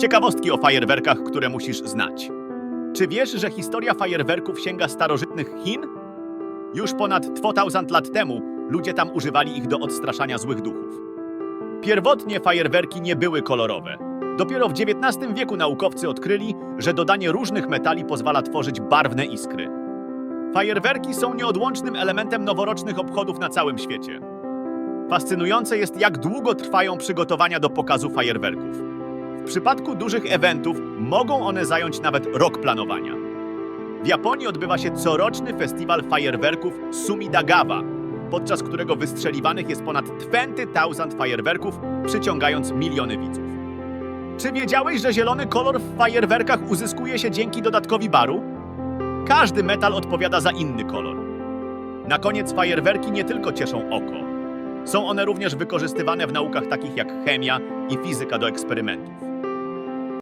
Ciekawostki o fajerwerkach, które musisz znać. Czy wiesz, że historia fajerwerków sięga starożytnych Chin? Już ponad 2000 lat temu ludzie tam używali ich do odstraszania złych duchów. Pierwotnie fajerwerki nie były kolorowe. Dopiero w XIX wieku naukowcy odkryli, że dodanie różnych metali pozwala tworzyć barwne iskry. Fajerwerki są nieodłącznym elementem noworocznych obchodów na całym świecie. Fascynujące jest, jak długo trwają przygotowania do pokazu fajerwerków. W przypadku dużych eventów mogą one zająć nawet rok planowania. W Japonii odbywa się coroczny festiwal fajerwerków Sumidagawa, podczas którego wystrzeliwanych jest ponad 20,000 fajerwerków, przyciągając miliony widzów. Czy wiedziałeś, że zielony kolor w fajerwerkach uzyskuje się dzięki dodatkowi baru? Każdy metal odpowiada za inny kolor. Na koniec fajerwerki nie tylko cieszą oko. Są one również wykorzystywane w naukach takich jak chemia i fizyka do eksperymentów.